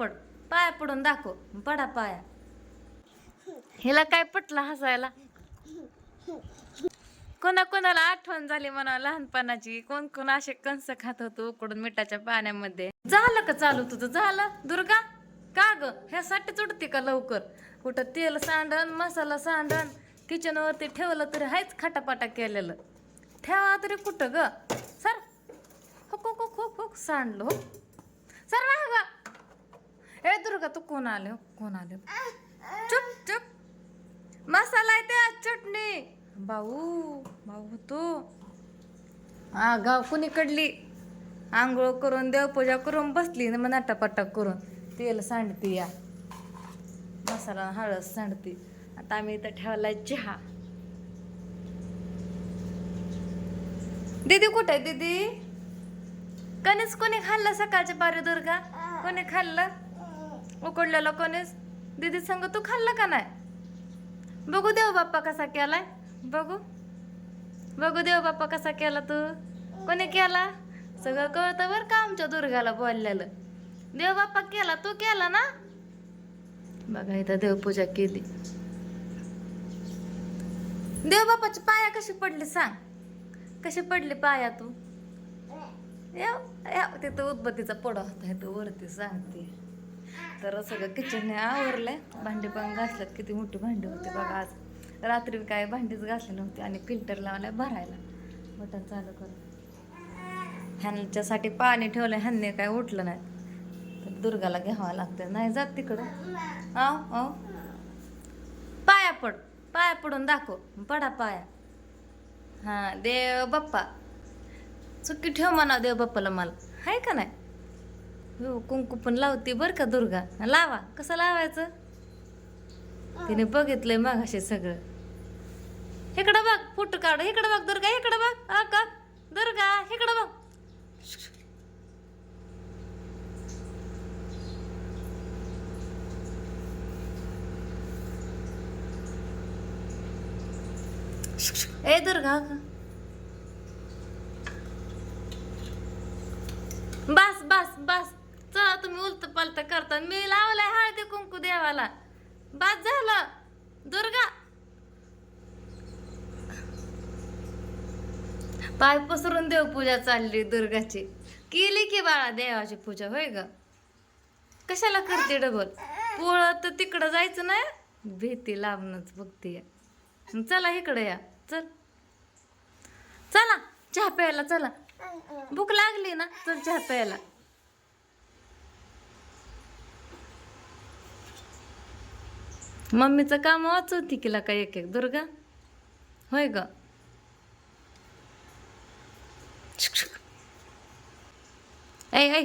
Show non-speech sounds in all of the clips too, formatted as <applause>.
पड पाया पडून दाखव पडा पाया. हिला काय पटलं हसायला? कोणा कोणाला आठवण झाली म्हणा लहानपणाची? कोण कोण असे कंस खात होतो उकडून मिठाच्या पाण्यामध्ये? झालं का चालू तुझं? झालं? दुर्गा? का ग? ह्यासाठीच उडते का लवकर? कुठं तेल सांडण मसाला सांडण? किचन वरती ठेवलं तरी हायच खाटापाटा केलेलं. ठेवा तरी कुठं ग? सर हो हुक हुक सांडलो. हो सर ग. ए दुर्गा तू कोण आले? हो कोण आले? चुप चुप. मसाला आहे त्या चटणी. भाऊ भाऊ तू हा गाव कुणी कडली? आंघोळ करून देवपूजा करून बसली ना मग नाटापाटा करून. तेल सांडती या. मसाला हळद सांडती. आता आम्ही इथं ठेवलाय चहा. दीदी कुठे आहे दीदी? कणीस कोणी खाल्लं सकाळच्या पारी दुर्गा? कोणी खाल्लं? उकडलेलं कणीस दीदी सांग तू खाल्लं का नाही? बघू देव बाप्पा कसा केलाय. बघू. बघू देव बाप्पा कसा केला तू. कोणी केला? सगळं कळतं बरं का आमच्या दुर्गाला बोललेलं. देव बाप्पा केला तू केला ना? बघा इथं देवपूजा केली. देव बाप्पाची पाया कशी पडली सांग. कशी पडली पाया तू? याव याव तिथं उदबत्तीचा पडा होता इथं वरती सांगते. तर सगळं किचनने आवरलंय भांडी पण घासल्यात किती मोठी भांडी होती बघा आज. रात्री काय भांडीच घासली नव्हती आणि फिल्टर लावलाय भरायला. बटन चालू करून. ह्यांच्यासाठी पाणी ठेवलं ह्यांनी काय उठलं नाही. तर दुर्गाला घ्यावं लागतं नाही जात तिकडं. आव आव. पाया पड. पाया पडून दाखव. पडा पाया. हां देव बाप्पा. चुकी ठेव म्हणा देव बाप्पाला मला. आहे का नाही? हो कुंकू पण लावते बरं का दुर्गा. लावा कसं लावायचं? तिने बघितलंय मागाशी सगळं. इकडं बघ फोटो काढ इकडं बघ दुर्गा इकडं बघ. आ का दुर्गा इकडं बघ. ए दुर्गा बस बस बस चला तुम्ही उलट पालट मी लावलाय हळदी कुंकू देवाला. बाद झालं. दुर्गा. पाय पसरून देवपूजा चालली दुर्गाची. केली की बाळा देवाची पूजा होय ग? कशाला करते डबल? पोळ तर तिकडं जायचं नाही. भीती लांबनच बघते चला इकडे या. चल. चला. चहा प्यायला चला. भूक लागली ना? चल चहा प्यायला. मम्मीचं काम वाचवती तिला का एक एक दुर्गा? होय ग? ऐ ऐ.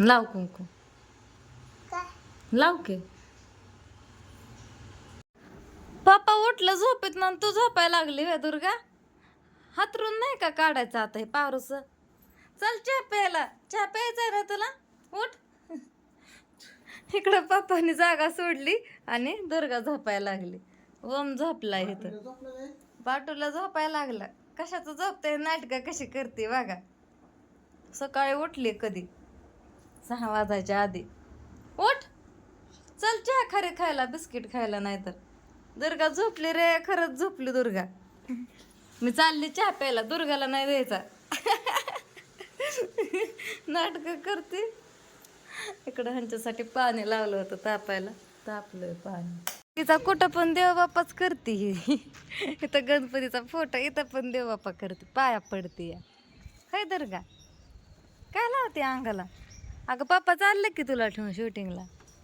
लाव कुंकू. लाव के. पापा उठलं झोपेत ना तू झोपायला लागली वे दुर्गा? हातरून नाही का काढायचं आता हे पारूस? चल चहा प्यायला. चहा प्यायचा रे तुला? उठ. इकडं पप्पानी जागा सोडली आणि दुर्गा झोपायला लागली. ओम झोपला इथं बाटूला झोपायला लागला. कशाचं झोपतंय? नाटकं कशी करते बघा. सकाळी उठली कधी? सहा वाजायच्या आधी. उठ! चल चहा खरे खायला बिस्किट खायला नाही तर दुर्गा झोपली रे खरंच झोपली दुर्गा. मी चालली चहा प्यायला दुर्गाला नाही द्यायचा. <laughs> नाटक करते. इकडं ह्यांच्यासाठी पाणी लावलं होतं तापायला. तापलंय पाणी. तिचा कुठं पण देवबापाच करते. ही इथं गणपतीचा फोटो इथं पण देवबापा करते. पाया पडते. या काय दुर्गा. काय लावते अंगाला? अगं पप्पा चाललं की तुला ठेवून शूटिंगला.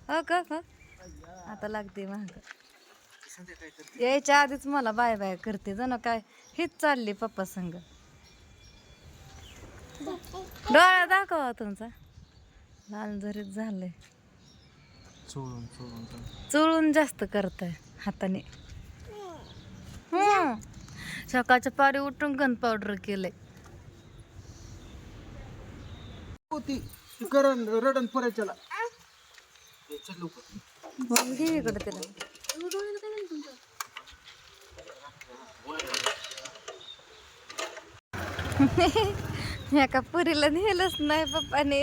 हो का हो? आता लागते महाग यायच्या आधीच मला बाय बाय करते. जण काय हीच चालली पप्पा संग. डोळा दाखवा तुमचा. लाल जरीत झालंय. चोळून चोळून चोळून. चोळून जास्त करताय हाताने. हम्म. सकाळच्या पारी उठून गन पावडर केलंय. हो ती ती करण रडन लवकर मग घे इकडे तिला. <laughs> एका पुरीला नेलंच नाही पप्पाने.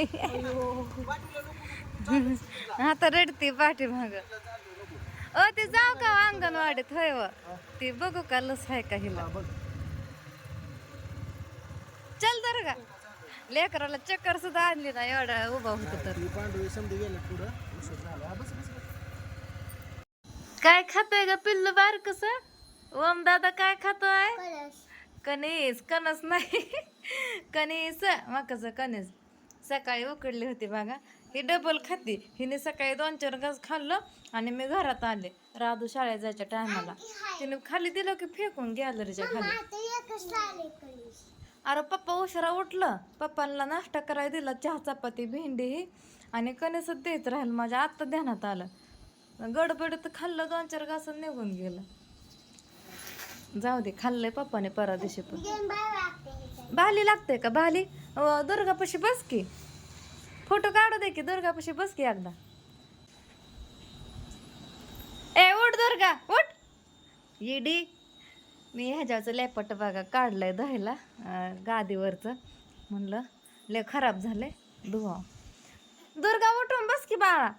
आता रडते पाठी माग. अ ते जाऊ का अंगणवाडीत? होय व. ते बघू का लस आहे का हिला. चल तर का लेकराला चक्कर सुद्धा आणली ना एवढा उभा होतो तर. ही हा. काय खातोय ग पिल्लू बार कस ओम दादा काय खातोय? कणीस कणस नाही. कणीस मकाचं कणीस सकाळी उकडली होती बघा. ही डबल खाती. हिने सकाळी दोन चार घास खाल्लं आणि मी घरात आले. राधू शाळेत जायच्या टायमाला. तिने खाली दिलं की फेकून गॅलरीच्या खाली. अरे पप्पा उशिरा उठलं. पप्पांना नाश्ता करायला दिला. चहा चपाती भेंडी ही. आणि कणीसच देत राहील. माझ्या आत्ता ध्यानात आलं. गडबडीत खाल्लं दोन चार घास निघून गेलं. जाऊ दे खाल्लंय पप्पाने परा दिवशी पण. भाली लागते का? भाली दुर्गापाशी बस की. फोटो काढू दे की दुर्गापाशी बस की एकदा. ए उठ दुर्गा उठ. येडी मी ह्याच्यावरचं लेपट बघा काढलंय दहायला अं, गादीवरचं. म्हणलं ले खराब झाले धुवा. दुर्गा उठून बस की बाळा.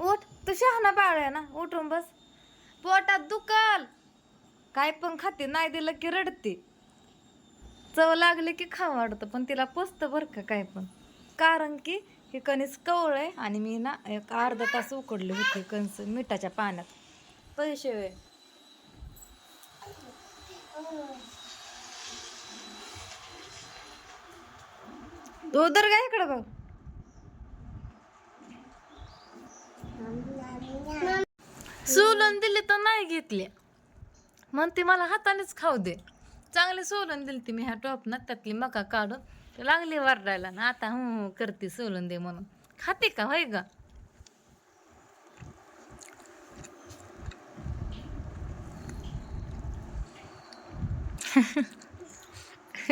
उठ तू शहाणा बाळ आहे ना उठून बस. पोटात दुकाल काय पण खाते नाही दिलं की रडते. चव लागली की खावं वाटतं पण तिला पोचतं बरं का काय पण. कारण की हे कणीस कवळ आहे आणि मी ना एक अर्धा तास उकडले होते कणस मिठाच्या पाण्यात. पैसे वेळ तो उधर काय इकडं बघ. सोलून दिली तर नाही घेतली. म्हणते मला हातानेच खाऊ दे. चांगली सोलून दिली ती मी ह्या टोपनात त्यातली मका काढून. लागली वरडायला ना आता हं करते सोलून दे म्हणून. खाते का होय ग? <laughs>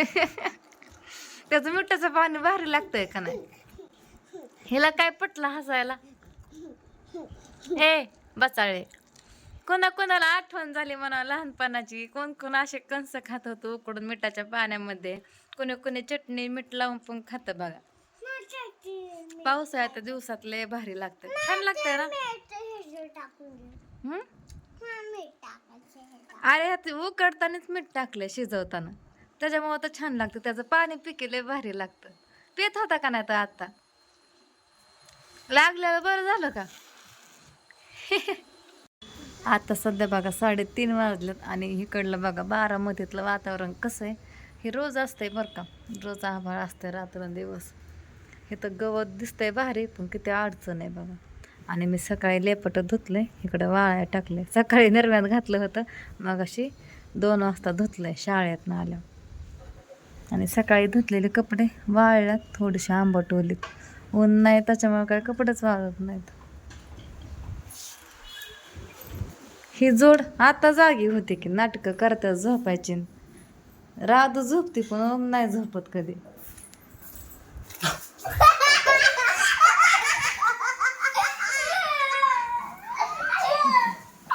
त्याचं मिठाचं पाणी भारी लागतंय का नाही? हिला काय पटलं हसायला? ए बचाळे कोणा कोणाला आठवण झाली म्हणा लहानपणाची? कोण कोण असे कंस खात होतो उकडून मिठाच्या पाण्यामध्ये? कोणी कोणी चटणी मीठ लावून पण खात बघा. पावसाळ्यात दिवसात लय भारी लागतं. छान लागतंय ना? अरे ह्यात उकडतानाच मीठ टाकलं शिजवताना. त्याच्यामुळे तर छान लागतं. त्याचं पाणी पिकेलं भारी लागतं. पेत होता का नाही तर आता लागल्यावर बरं झालं का? <laughs> आता सध्या बघा साडेतीन वाजलेत आणि इकडलं बघा बारामतीतलं वातावरण कसं आहे? हे रोज असतंय बरं का. रोज आभाळ असतंय रात्रंदिवस हे तर गवत दिसतंय भारी पण किती अडचण आहे बघा. आणि मी सकाळी लेपट आहे इकडं वाळ्या टाकले सकाळी निर्म्यात घातलं होतं मग अशी दोन वाजता धुतलं आहे शाळेत आल्यावर. आणि सकाळी धुतलेले कपडे वाळल्यात थोडेसे आंबट ओलीत. ऊन नाही त्याच्यामुळे काय कपडेच वाळत नाहीत. ही जोड आता जागी होती की नाटकं करता झोपायची. राधू झोपते पण ओम नाही झोपत कधी.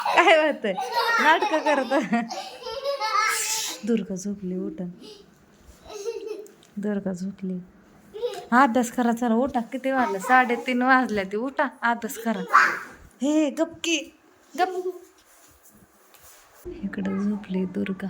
काय होतंय नाटकं करत. दुर्गा झोपली उठा. दुर्गा झोपली. अभ्यास करा चला उठा. किती वाजलं? साडेतीन वाजल्या ती उठा. अभ्यास करा. हे गपकी. गप. इकडे झोपली दुर्गा